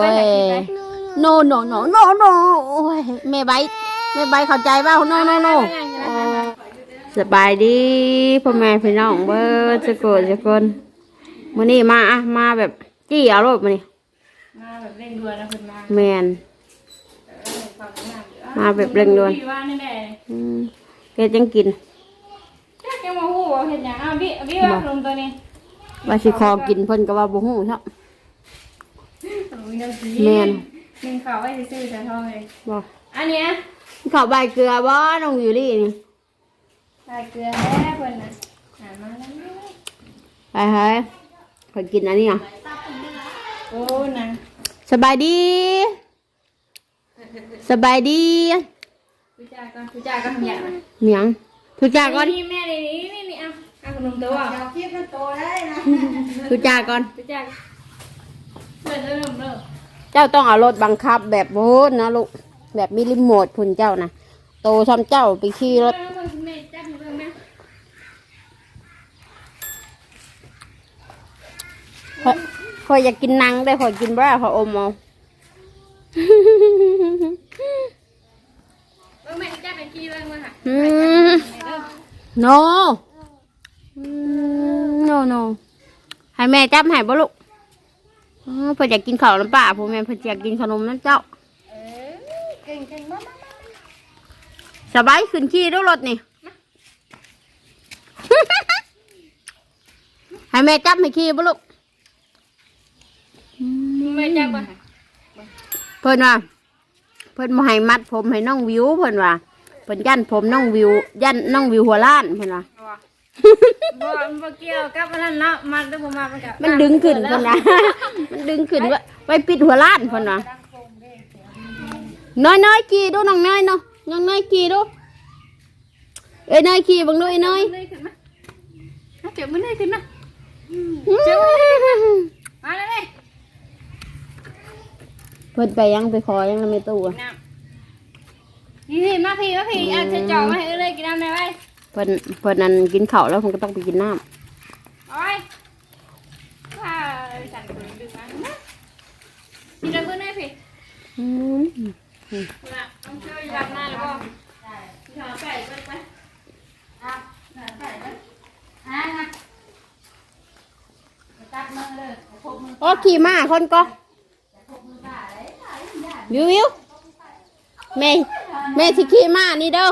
ไปยไหนไปโนโนโนโนโนโอ้ยแม่ใบแม่ใบเข้าใจเปล่าโนโนโนสบายดีพ่อแม่พี่น้องเบิร์สกุลสกุลมื้อนี้มาอะมาแบบจี้เอารถมานี่มาแบบเร่งด่วนนะคุณมาแมนมาแบบเร่งด่วนพี่ว่านี่แหละอืมเฮ็ดจังกินแค่แกมาหูว่าเห็นอย่างอ้าวพี่พี่ว่าขนมตัวนี้ว่าสิคอกินเพิ่นก็ว่าบ่ฮู้ครับ ขนมยังสีแม่น หนึ่งข่าวไว้ซื้อใส่ทองเลยบ่อันเนี้ยข้าวใบเกลือบ่น้องอยู่นี่นี่ใส่เกลือแม่เพิ่นน่ะหามาแล้วไปเฮ้ยข่อยกินอันนี้อะโอ้นางสบายดี สบายดีคุยจาก่อนคุยจาก่อนทำอย่างไรเหมียงทุจาก่อนนี่แม่นี่นี่นี่นี่เอาเอาขนมตัวอะทุจาก่อนคุยจาก เริ่มเริ่มเริ่มเจ้าต้องเอารถบังคับแบบโบนนะลูกแบบมีรีโมทพุ่นเจ้านะโตทำเจ้าไปขี่รถแม่จับเริ่มแม่ข้อยข้อยอยากกินนังได้ข้อยกินบ่ได้ข้อยอมเอาเริ่มแม่จับไปกี่เริ่มมาค่ะอืมเริ่ม no อืม no no ให้แม่จับให้บ่ลูก อ๋อเพิ่นอยากกินข้าวน้ำปลาพ่อแม่เพิ่นอยากกินขนมนั่นเจ้า เออเก่งเก่งมากสบายขึ้นขี่ด้วยรถนี่ ให้แม่จับให้ขี่บ่ลูกแม่จับก่อนเพิ่นว่าเพิ่นบ่ให้มัดผมให้น้องวิวเพิ่นว่าเพิ่นยันผมน้องวิวยันน้องวิวหัวล้านเพิ่นว่า บ่บ่เกี่ยวกับอันนั้นเนาะมันต้องบ่มามันก็มันดึงขึ้นเพิ่นว่ามันดึงขึ้นว่าไว้ปิดหัวล้านเพิ่นว่าน้อยน้อยๆขี่ดูน้องน้อยเนาะน้องน้อยขี่ดูเอ้ยน้อยขี่เบังดูไอ้น้อยเลยขึ้นมาเอาเจ็บมือเลยขึ้นมาเจ้ามาเลยเพิ่นไปยังไปขอยังไม่ตู้อะน้ำนี่มาพี่มาพี่เอาจะจ่อมาให้เลยกินน้ำได้ไหมเพิ่นเพิ่นนั่นกินข้าวแล้วเพิ่นก็ต้องไปกินน้ำโอ้ยว่าสั่นคนดึงมากินน้ำเพื่อนได้พี่อืมน่ะต้องช่วยยับหน้าแล้วก็ถอดไก่ไปไปอะถอดไก่ไปอะนะตัดมือเลยพกมือโอ้ขี่ม้าคนก็วิววิวแม่แม่สิขี่ม้านี่เด้อ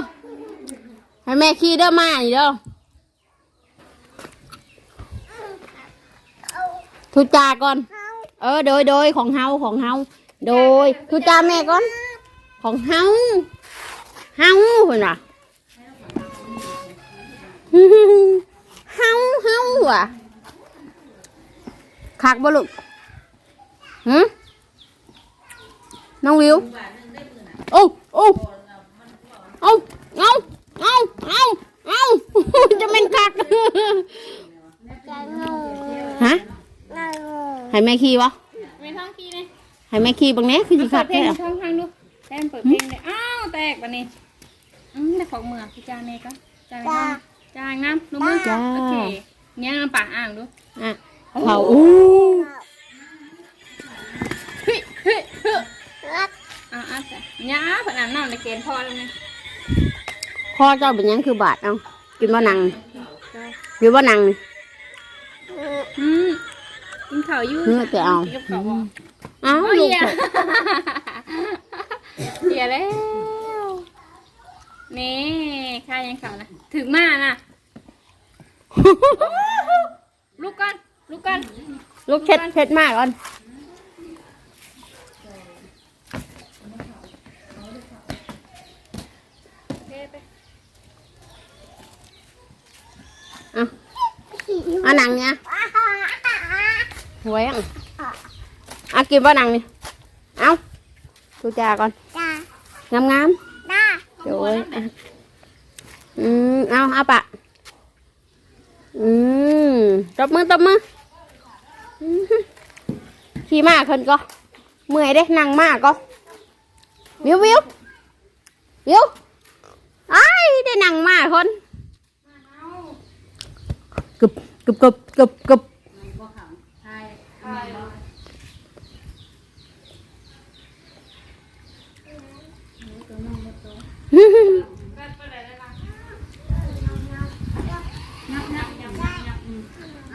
ให้แม่ขี่เด้อมานี่เด้อทุจาก่อน เออโดยโดยของเฮาของเฮาโดยทุจาแม่ก่อน ของเฮาเฮาเพิ่นว่าเฮาเฮาว่ะคักบ่ลูกหืมน้องวิวโอ้โอ้เอาเอา เอาเอาเอาจะเป็นคักฮะให้แม่ขี่วะไม่ท้องขี้เลยให้แม่ขี่บางเนี้ยคือสิเปิคัดกเพลแท้งช่องทางดูแทนเปิดเพลงเลยอ้าวแตกปะนี่อืมแต่ของเมืองพี่จานเมย์ก็จานน้ำจานน้ำดูมือโอเคเนี่ยน้ำปากอ่างดูอะเขาอู้เฮ้ยเฮ้ยเฮ้ยอ่าอะจ้ะเนี่ยผนังน้ำในเกณฑ์พอแล้วไง คอเจ้าเป็นหยังคือบาดเอากินว่านังกินว่านังนี่อืมกินข้าวอยู่เนื้อแต่เอากินกับข้าวบ่เอ้าโอ้ยลูกเหี้ยเหี้ยแล้วนี่ข้ายังข่าวนะถึงมานะลุกก่อนลุกก่อนลูกเช็ดเช็ดมากก่อน เอาเอาหนังเนี่ยหวยอะเอากินว่าหนังนี่เอาดูจาก่อนงามงามๆโอ้ยอะอืมเอาเอาปะอืมตบมือตบมืออืมขี่มากคนก็เมื่อยเด้นั่งมากก็วิววิววิวไอ้ายได้นั่งมากคน กึบกึบกึบกึบกึบ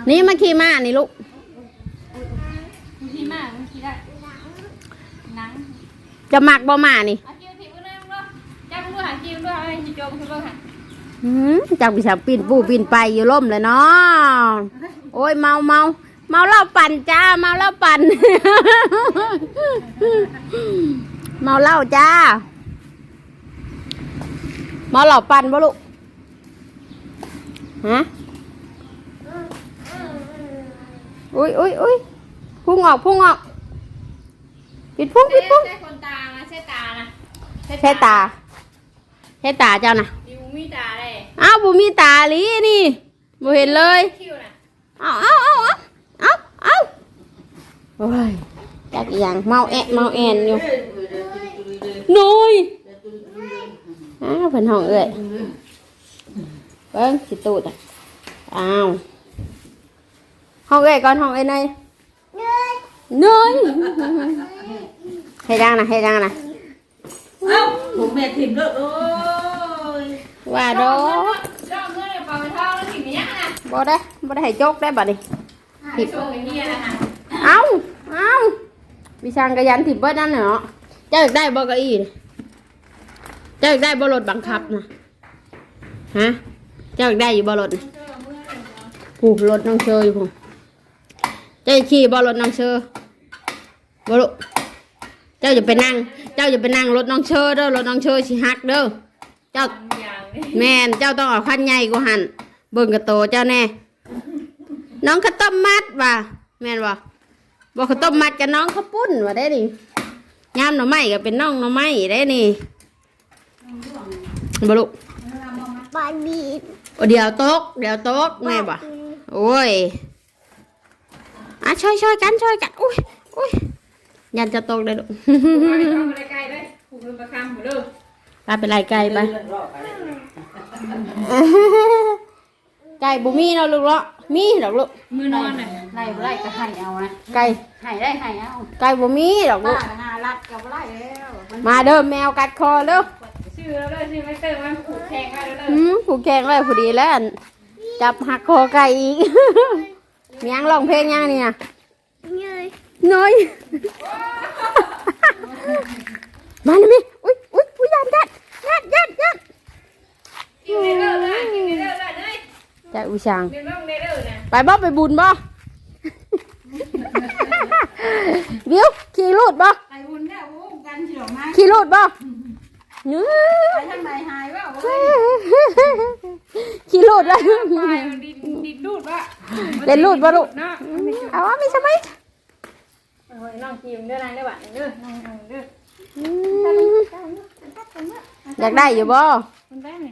นี่มาขี่ม้านี่ลูกขี่มาขี่ได้นังจะหมักบ่มานี่จัหานิมด้วยหมคือบ่ จักวิชาปีนปูปีนไปอยู่ล่มเลยเนาะโอ้ยเมาเมาเมาเหล้าปั่นจ้า เมาเหล้าปั่น เมาเหล้าจ้า เมาเหล้าปั่นบ่ลูกฮะอุ้ยอุ้ยอุ้ยพุ่งออกพุ่งออกปิดพุ่งปิดพุ่งใช่คนตานะใช่ตานะใช่ตาใช่ตาเจ้านะดิว มีตาเลยอ้าวบุมีตาลีนี่บุเห็นเลยคิวน่ะเอาเอาเอาเอาเอาเอาโอ้ยจากอหย่างเมาแอะเมาแอนอยู่นุยอ้าวเพิ่นห้องเอ้ยเบิ้งสิตูดอะอ้าวห้องเอ้ยก่อนห้องเอ้ยเนยเนยให้ดังนะให้ดังนะเอ้าผมแม่ถิ่มแล้วโอ้ย ว่าดอกรอบเมื่อเนี่ยเป่าไปเท่าแล้วถึงยังนะบ่ได้บ่ได้ให้จกได้บัดนี้ผิดโชว์อย่างนี้นะฮะเอาเอาวิชางกระยันถิบเบิดนั่นเนาะเจ้าอยากได้บ่เกะอีนี่เจ้าอยากได้บ่รถบังคับนะฮะเจ้าอยากได้อยู่บ่รถน่ะผู้รถน้องเชยผู้เจ้าอยากขี่บ่รถน้องเชยบ่ลูกเจ้าอย่าไปนั่ง เจ้าอย่าไปนั่งรถน้องเชยเด้อรถน้องเชยสิหักเด้อ เจ้าอย่างนี้ แม่นเจ้าต้องเอาขั้นใหญ่กว่าหันเบิ่งกระโตเจ้าแน่ น้องข้าวต้มมัดว่ะแม่นบ่บอกข้าวต้มมัดกับน้องข้าวปุ้นว่าได้ดิยามหน่อไม้ก็เป็นน้องหน่อไม้ได้นี่บ่ลูกบอดีโอ้เดี๋ยวตกเดี๋ยวตกแม่บ่โอ้ยอะช่วยช่วยกันช่วยกันอุ้ยอุ้ยยันจะตกเลยลูกเข้ามาใกล้ๆด้วยผูกเป็นประคำหมดเลย ไปเป็นไรไก่ไปไก่บุมีเนาะลูกเนาะมีดอกลูกมือนอนน่ะไล่บ่ไล่ก็ให้เอานะไก่ให้ได้ให้เอาไก่บุมีดอกลูป้ากน่ารักกับไล่แล้วมาเด้อแมวกัดคอเด้อชื่อแล้วเลยชื่อไม่เติมมันผูกแทงไว้แล้วเลยอืมผูกแขงไว้พอดีแล้วอั่นจับหักคอไก่อีกมียังร้องเพลงยังนี่นะเงยน้อย มาเลยมิอุ้ยอุ้ยอุ้ยยันยันยันยันยัน กินในเลิศเลยกินในเลิศเลยเลยจะอุชังเดี๋ยวน้องในเลิศนะไปบ่ไปบุญบ่วิวขี่รูดบ่ไปบุญเนี่ยโอ้กันสิดอกไม้ขี่รูดบ่เนื้ไปทางไหนหายว่าโอ้ขี่รูดเลยไปดินดินดูดวะเล่นรูดบ่ลูกเนาะเอาว่าไม่ใช่ไหมโอ้ยน้องกินเด้อนางได้บ้านเด้อน้องเด้ออยากได้อยู่บ่มันได้ไหม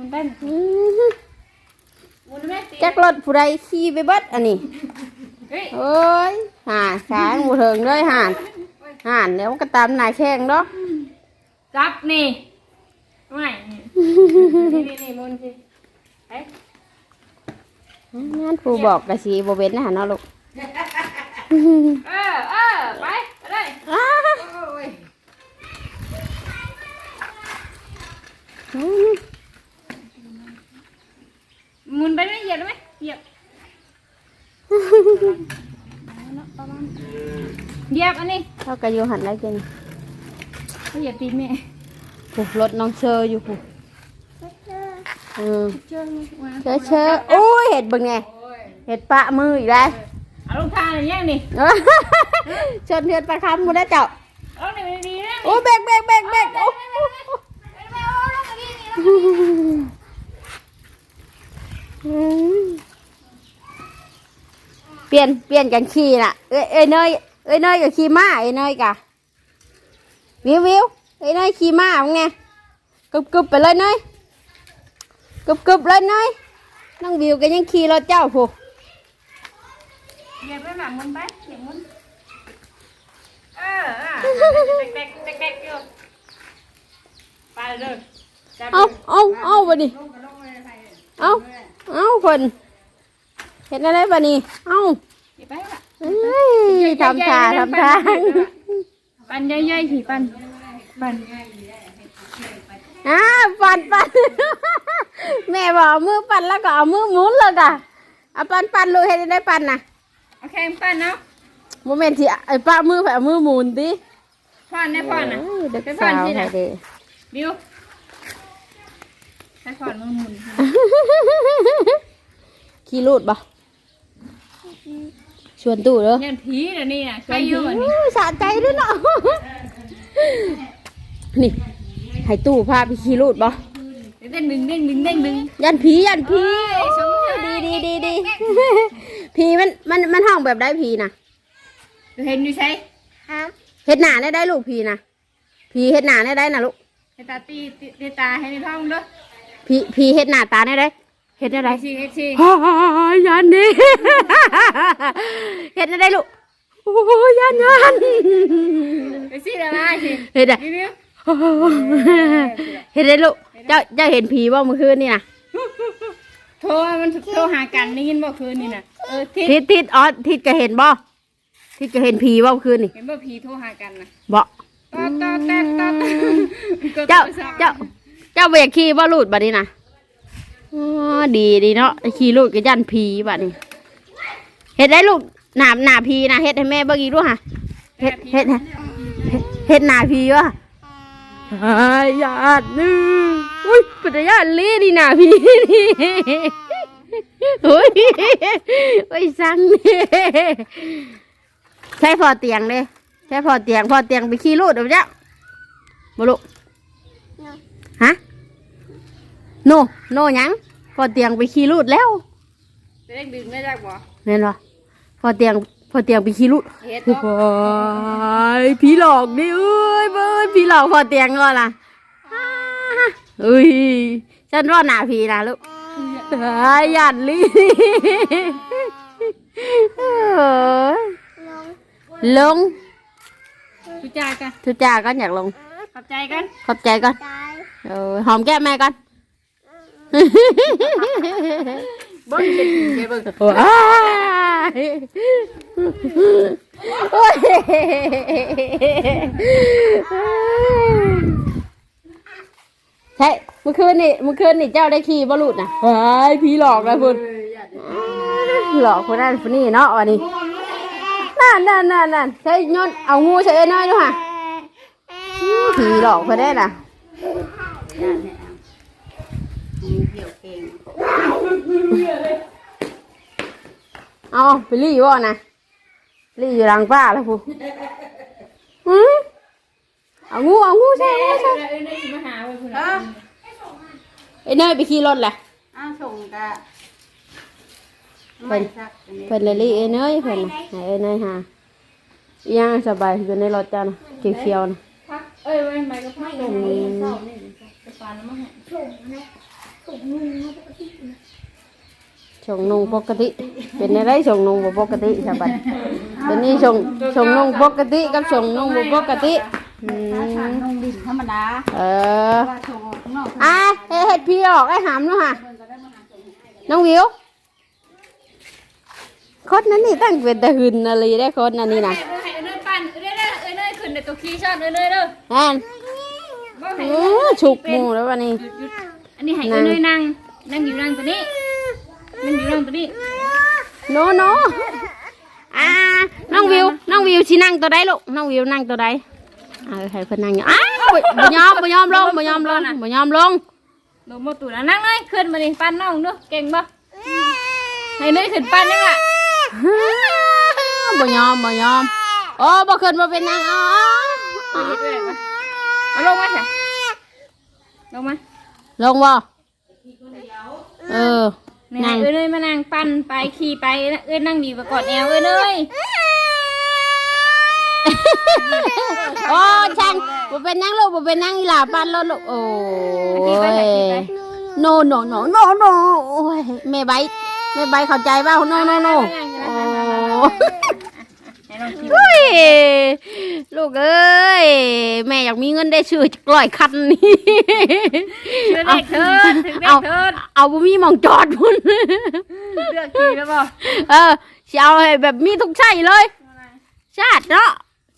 มันได้ไหมอืมมันแม่ตีจักรถผู้ใดขี่ไปเบิดอันนี้เฮ้ยเอ้ยห่าช้างบูเถิงเลยห่านห่านแล้วก็ตามนายแข้งเนาะจับนี่ไม่นี่นี่นี่มุนสิเฮ้ยงั้นครูบอกกะสีโบเวนนะฮะเนาะลูกเออเออไปไปเลยอ้าโอ้ย อืม มุนไปไหมเหยียบไหมเหยียบเหยียบอันนี้เขากะอยู่หันไรกันเหยียบตีนแม่ผูกรถน้องเชออยู่ผูกอืมเชื่อไหมเชอเชอโอ้ยเห็ดเบึงไงโอ้ยเห็ดปะมืออีกแล้วเอาลงทานอะไรยังนี่เชิญเทือนปลาคำมูได้เจ้าเอาหนึ่งดีๆนะโอ้เบรกเบรกเบรกเบรกโอ้อืม เปลี่ยนเปลี่ยนกันขี่น่ะ เอ้ยเอ้ยเนยเอ้ยเนยกับขี่ม้าเอ้ยเนยกะวิววิวเอ้ยเนยขี่ม้ามึงไงกึบกึบไปเลยเนยกึบกึบเลยเนยน้องวิวก็ยังขี่รถเจ้าผู้เหยียบไปหลังมุนไปเหยียบมุนเออเด็กๆเด็กๆอยู่ไปเลยจับเอาเอาเอาบันี้เอา เอาคนเห็นอะไรบันี้เอาไปละเอ้ยทำท่าทำทางปันใหญ่ๆสิปันปันอ่าปั่นปั่นแม่บอกเอามือปั่นแล้วก็เอามือหมุนเลยกะเอาปันปันลูกเห็นได้ปันนะโอเคปั้นเนาะโมเมนต์ที่ไอ้ป้ามือแผลมือหมุนดิพ่อนได้พ่อนนะเอ้ยเด็กไปป้สาอนวที่ไหนไทยเด้บิว ใช้พ่อนมือหมุนขี้รูดบ่ชวนตู้เด้อยันผีเดี๋ยวนี้น่ะใครอยู่วันนี้อู้สะใจด้วยเนาะนี่ให้ตู้พาไปขี้รูดบ่เด้งดึงเด้งดึงเด้งดึงยันผียันผีเอ้ยสงสารดีดีดีดีผีมันมันมันห้องแบบได้ผีนะเห็นอยู่ใช่เฮ็ดหนาได้ได้ลูกผีนะผีเฮ็ดหนาได้ได้นะลูกให้ตาตีตีตาให้ในท้องเด้อ ผีผีเฮ็ดหนาตาได้ได้เฮ็ดได้ไอได้ซีไอซีฮ่ายันนี่เฮ็ดได้ได้ลูกโอ้ยยันยันไอซีอะไรสิเฮ็ดได้บิวบิวเฮ็ดได้ลูกเจ้าเจ้าเห็นผีบ่เมื่อคืนนี่นะโทรมันโทรหากันได้ยินบ่คืนนี่น่ะเออทิศทิศทิศอ๋อทิศก็เห็นบ่ทิศก็เห็นผีบ่เมื่อคืนนี่เห็นบ่ผีโทรหากันน่ะบ่ตอตอแตะตอตอเจ้าเจ้าเจ้าเบรกขี่บ่หลุดบัดนี้นะอ๋อดีดีเนาะขี่ลุดก็ยันผีบัดนี้เฮ็ดได้ลูกหนาหนาผีนะเฮ็ดให้แม่เบิ่งอีกด้วยค่ะเฮ็ดเฮ็ดเฮ็ดหนาผีวะอายาตินึงอุ้ยป็นญาติลีดีหนาผีนี่อุ้ยโอ้ยสั่งนี่ใช้พอเตียงเลยใช้พอเตียงพอเตียงไปขี่ลุดเดี๋ยวเจ้าบ่ลูกฮะ โนโนหยังพอเตียงไปขี่รูดแล้วเด้งดึงได้จักบ่เห็นปะพอเตียงพอเตียงไปขี่รูดเฮ็ดโอ้บ่ยผีหลอกดิเอ้ยเบ้ยผีหลอกพอเตียงก่อนล่ะอ้าเอ้ยฉันรอดหนาผีนะลูกไอ้ยหยันลี่เอ้ยลงทุจ้ากันทุจ้าก็อยากลง ขอบใจกัน ขอบใจก่อนเออหอมแก้มแม่ก่อ นบ่เป็นเดี๋ยวเบิ่งว้ยโอ้ยใช่เมื่อคืนนี่เมื่อคืนนี่เจ้าได้ขี่บอลูดนะเฮ้ยผีหลอกเลยคุณหลอกคนนั้นคนนี้เนาะวันนี้นั่นนั่นนั่นนั่นใช่ยนเอางูใส่เอ้น้อยด้วยค่ะผีหลอกคนได้น่ะ เอาไปรีวะนะรีอยู่หลังป้าแล้วพูหืมเอางูเอางูใช่งูใช่เอ้ยได้สิมาหาไว้พุ่นเอน่ะอไอ้เนยไปขี่รถแหละอ้าวส่งกะเพิ่นเพิ่นเลยรีไอ้เนยเพิ่นน่ะให้ไอ้เนยหาอีหยังสบายอยู่ในรถจ้านะเขียวๆนะพักเอ้ยไว้ไม้กับพักลงนี่เศร้านี่ ไปปานน้ำมันให้ชงนงปกติ เป็นอะไรชงนงบ่ปกติสบายเป็นนี่ชงชงนงปกติกับชงนงบ่ปกติอืมนงดินธรรมดาเออว่าส่งออกข้างนอกอะเฮ็ดเฮ็ดพี่ออกไอ้หามเนาะค่ะน้องวิวคนนั้นนี่ตั้งเป็นตะหึนอะไรได้คนอันนี้นะเอ้ยให้เอ้ยปั่นเอ้ยเด้อเอ้ยเด้อขึ้นในตัวขี้ชอบเอ้ยเด้อเด้อแอนบ่ให้โอ้ฉุกหมูแล้ววันนี้หยุดหยุด อันนี้ให้เอ้ยเด้อนั่ง นั่งอยู่นั่งตัวนี้ นั่งอยู่นั่งตัวนี้ โนโนอ่าน้องวิว น้องวิวชินั่งตัวใดลูก น้องวิวนั่งตัวใดเอาให้เพิ่นนั่งอยู่อ้าวบ่ยอมบ่ยอมลงบ่ยอมลงบ่ยอมลงลงมาตูนะนั่งเลยขึ้นมาดิปั้นน้องดูเก่งบ่ให้เนยขึ้นปั้นยังล่ะบ่ยอมบ่ยอมโอ้บ่ขึ้นบ่เป็นนางอ๋อเอาเรื่อยๆมาเอาลงมาสิลงมา ลงบ่เออนี่นั่งเอ้ยเนยมานั่งปั้นไปขี่ไปเอ้ยนั่งดีประกอดแอวเอ้ยเนยโอ้ช่างบ่เป็นนางลูกบ่เป็นนางอีหล่าปานรถลูกโอ้ขี่ไปยไปขี่ไปโนโนโนโนโนโอ้ยแม่ใบแม่ใบเข้าใจเปล่าโนโนโนโอ้ให้น้องขี่ เฮ้ยลูกเอ้ยแม่อยากมีเงินได้ชื่อจักร้อยคันนี่เชื่อเด็กเถิดถึงเด็เอากเถิดเอาบ่มีหมองจอดพุ่นเลือกขี่แล้วบ่เออสิเอาให้แบบมีทุกใช่เลย ชาติเนาะ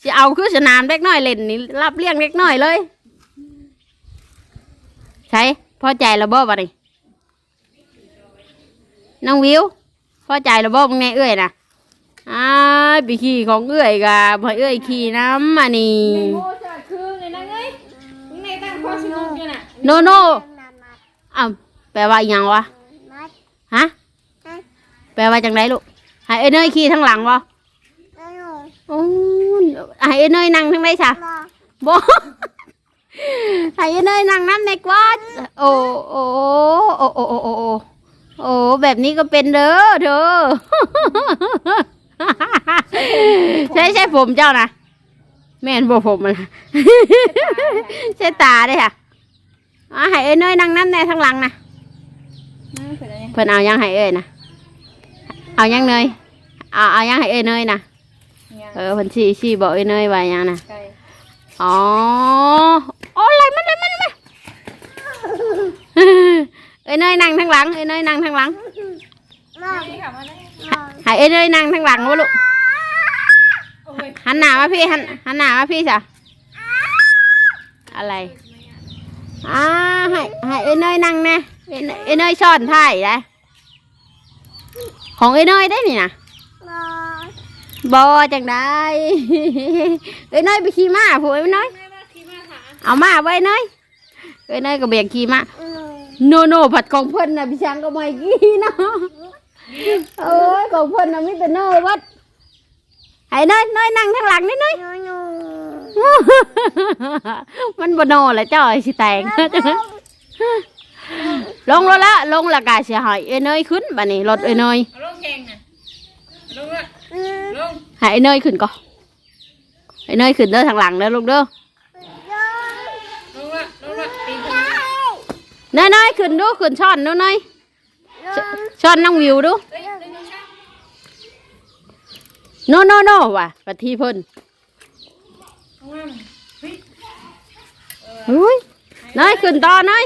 สิเอาคือสนามเล็กน้อยเล่นนี่รับเลี้ยงเล็กน้อยเลยใช่พอใจแล้วบ่บัดนี้น้องวิว พอใจระบบมึงแน่เอ้ยนะ อ้ายไปขี่ของเอื้อยกะบ่ใเอื้อยขี่น้ำอันนี้ โง่นะน่ออ๋โนอ้าวแปลว่ายังวะ ฮะ แปลว่าจังไรลูกให้เอ้ยเนยขี่ทั้งหลังวะโอ้ให้เอ้ยเนยนั่งทั้งไรจ้ะบอให้เอ้ยเนยนั่งน้ำในกวาดโอ้โอ้โอ้โอ้โอ้โอ้โอ้แบบนี้ก็เป็นเด้อเธอ ใช่ใช่ผมเจ้านะแม่นบ่ผมมันใช่ตาเด้ค่ะอ่าให้เอ้ยเนยนั่งน้ำในทั้งหลังนะนั่งเป็นอะไรเพิ่นเอายังให้เอ้ยนะเอายังเนยเอาเอายังให้เอ้ยเนยนะเนี่ยเออเพิ่นชี้ชี้บอกเอ้ยเนยว่าหยังนะไก่อ๋อโอ้อะไรมันอะไรมันมาเอ้ยเนยนั่งทางหลังเอ้ยเนยนั่งทางหลัง นี่ค่ะมาได้ให้เอ้ยเนยนั่งทางหลังวะลูกโอ้ยหันหน้ามาพี่หันหันหน้ามาพี่จ้ะอะไรอ่าให้ให้เอ้ยเนยนั่งนะเอ้ยเนยเอ้ยเนยช้อนท้ายได้ของเอ้ยเนยได้นี่นะบอจังได้เอ้ยเนยไปขี่ม้าผู้เอ้ยเนยแม่มาขี่มาหาเอามาไว้เนยเอ้ยเนยก็เบียกขี่ม้าโนโนผัดของเพิ่นน่ะพี่ช้างก็ไม่กี่เนาะ โอ้ยของเพิ่นน่ะมิแต่เนยวัดให้เนยเนยนั่งทางหลังนี่เนยมันบ่โนแหละเจ้าไอ้สิแตงลงรถละลงและกาเสียหายเอ้ยเนยขึ้นบัดนี้รถเอ้ยเนยเอาลงแข่งน่ะลงละลงให้ไอ้เนยขึ้นก่อนไอ้เนยขึ้นเด้อทางหลังเด้อลูกเด้อลงละลงละตีกันเนยเนยขึ้นดูขึ้นช้อนดูเนย ชช้อนน้องวิวดูเฮ้ยเดี๋ยวช้าโนโนโนว่ะปฏิเพิ่นเอามาเฮ้ยอุ้ยเนยขึ้นต่อเนย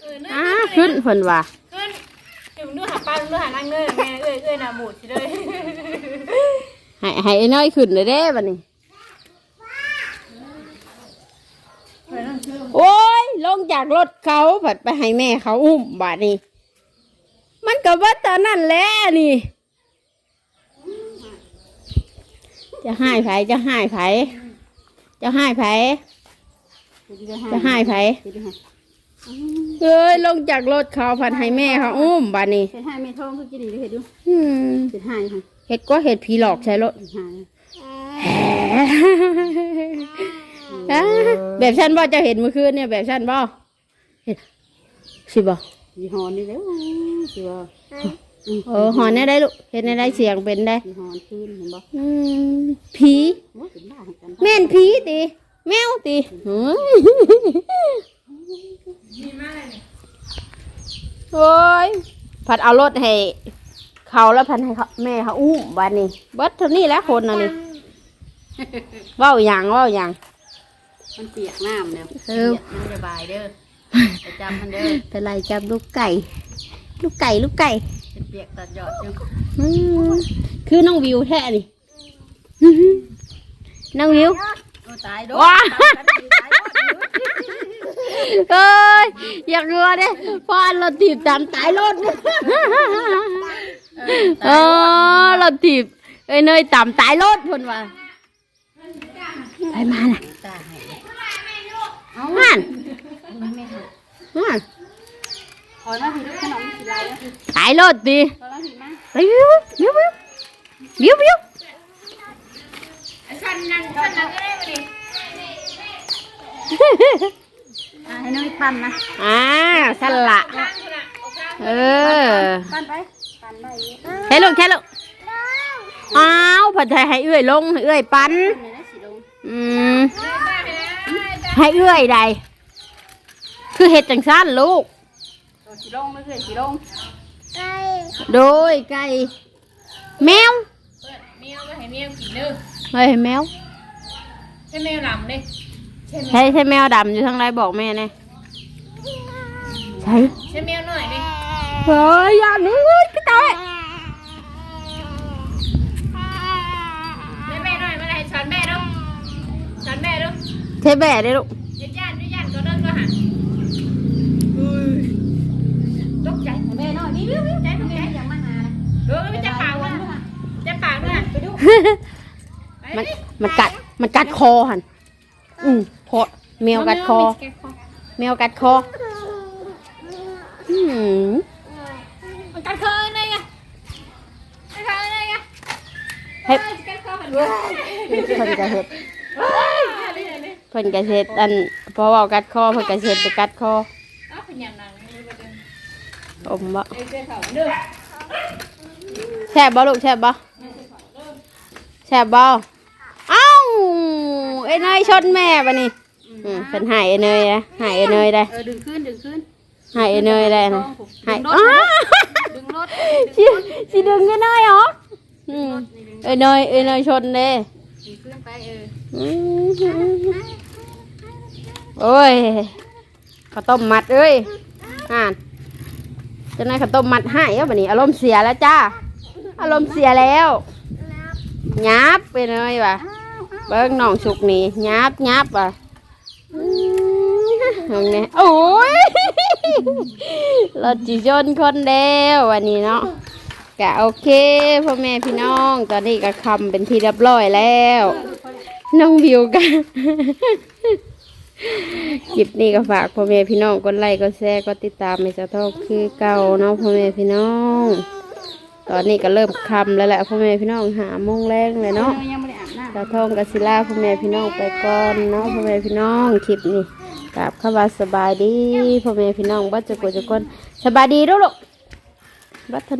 เออเนื้ออ่าขึ้นเพิ่นว่ะขึ้นเดี๋ยวมึงดูหาปลามึงดูหานั่งเนื้อแม่เอ้ยเอ้ยน่ะหมูดสิเลยให้ให้ไอ้เนยขึ้นเลยเด้บัดนี้โอ้ยลงจากรถเขาผัดไปให้แม่เขาอุ้มบาดนี้ มันก็ว่าตอนนั้นแหละนี่ จะให้ไผจะให้ไผจะให้ไผจะให้ไผเอ้ยลงจากรถเขาผัดให้แม่เขาอุ้มบาดนี้เห็ดหายไม่ท้องคือกินดีเลยเห็ดดูอืมเห็ดหายค่ะเห็ดก็เห็ดผีหลอกใช้รถเห็ดหายอ่าแบบฉันบ่เจะเห็นเมื่อคืนเนี่ยแบบฉันบ่เห็นสิบ่ ยี่ห้อนี้แล้วสิว่าเออหอนได้ได้ลูกเห็นได้เสียงเป็นได้ยี่ห้อคืนเห็นบ่อืมผีโอ้เป็นบ้ากันแม่นผีติแมวติหือโอ้ยผัดเอารถให้เขาแล้วพันให้เขาแม่เขาอุ้มบ้านนี้เบิดเท่านี้แหล้วคนน่ะนี่เว้าหยังเว้าหยังมันเปียกน้ำเนี่ยเออมันระบายเด้อ ไปจำมันเด้อเป็นไรจับลูกไก่ ลูกไก่ลูกไก่เป็นเปียกตัดยอดจังอืมคือน้องวิวแท้นี่น้องวิว โอ้ตายด้วยว้าเอ้ยอยากรัวเด้พอรถถีบตามตายรถเออรถถีบเอ้ยเนยตามตายรถพ่นว่าไปมาน่ะตายฮัน ไม่ไม่ค่ะอืมขอหน้าผีลูกขนมสีล่ตายรถดิขอหน้าผีมากเบิ้วบิ้วบิ้วบิ้วิวสั่นนั่งสั่นนั่งได้ไหมดิให้น้องอีปั้นนะอ่าสละเออปั่นไปปั่นไปใช่ลูกใช่ลูกอ้าวผัดไทยให้เอื้อยลงเอื้อยปั้นอืมให้เอื้อยใด คือเห็ดจังสั้นลูกตัวสีลงไม่เคยสีลงโดยไก่แมวเปิดเมียวก็ให้เมียวกินเด้อเฮ้ยแมวใช่แมวลำเด้ใช่แมวใช่ใช่แมวดำอยู่ทางไรบอกแม่แน่ใช่ใช่แมวหน่อยดิเฮ้ยอย่าหนี้พี่ตายแม่แม่หน่อยมาให้สอนแม่ดูสอนแม่ดูใช่แบ่ได้ลูก มันมันกัดมันกัดคอหันอืมพอแมวกัดคอ แมวกัดคออืมมันกัดคอไงไงกัดคอไงไงเฮ็ดกัดคอหันเพิ่นก็เฮ็ดเฮ้ยนี่นี่เพิ่นก็เฮ็ดอันเพราะว่ากัดคอเพิ่นก็เฮ็ดไปกัดคออ้าวพยายามนั่งนี่ไปเดินอมบ่เอ้ยเจ้าเขาเด้อแซ่บบ่ลูกแซ่บบ่ แซ่บบ่เอ้าไอ้เนยชนแม่บัดนี้อืมเพิ่นใหายไอ้เนยนะใหายไอ้เนยได้เออดึงขึ้นดึงขึ้นใหายไอ้เนยได้นะใหายดึงรถอ้าดึงรถสิสิดึงไอ้เนยเหรออืมไอ้เนยไอ้เนยชนเด้ดึงขึ้นไปเอออืมโอ้ยข้าวต้มมัดเอ้ยอ่านเจะนายข้าวต้มมัดให้ก็บัดนี้ อารมณ์เสียแล้วจ้า อารมณ์เสียแล้ว ยับไปเลยว่ะเบิ้งน้องสุกนี่ยับยับว่ะอืมตรงนี้โอ้ยเรถจีชนคนเดียววันนี้เนาะกะโอเคพ่อแม่พี่น้อง ตอนนี้ก็คำเป็นที่เรียบร้อยแล้ว น้องวิวกันคลิปนี้ก็ฝากพ่อแม่พี่น้องกดไลค์กดแชร์กดติดตามไม่สะทกคือเก่าเนาะพ่อแม่พี่น้อง ตอนนี้ก็เริ่มคำแล้วแหละพ่อแม่พี่น้องหาโมงแรงเลยเนาะยังไม่ได้อาบน้ำสะทองกับศิลาพ่อแม่พี่น้องไปก่อนเนาะพ่อแม่พี่น้องคลิปนี้กราบเข้ามาสบายดีพ่อแม่พี่น้องบัดจะกดจะกนสบายดีด้วยลูกบัดเทานี้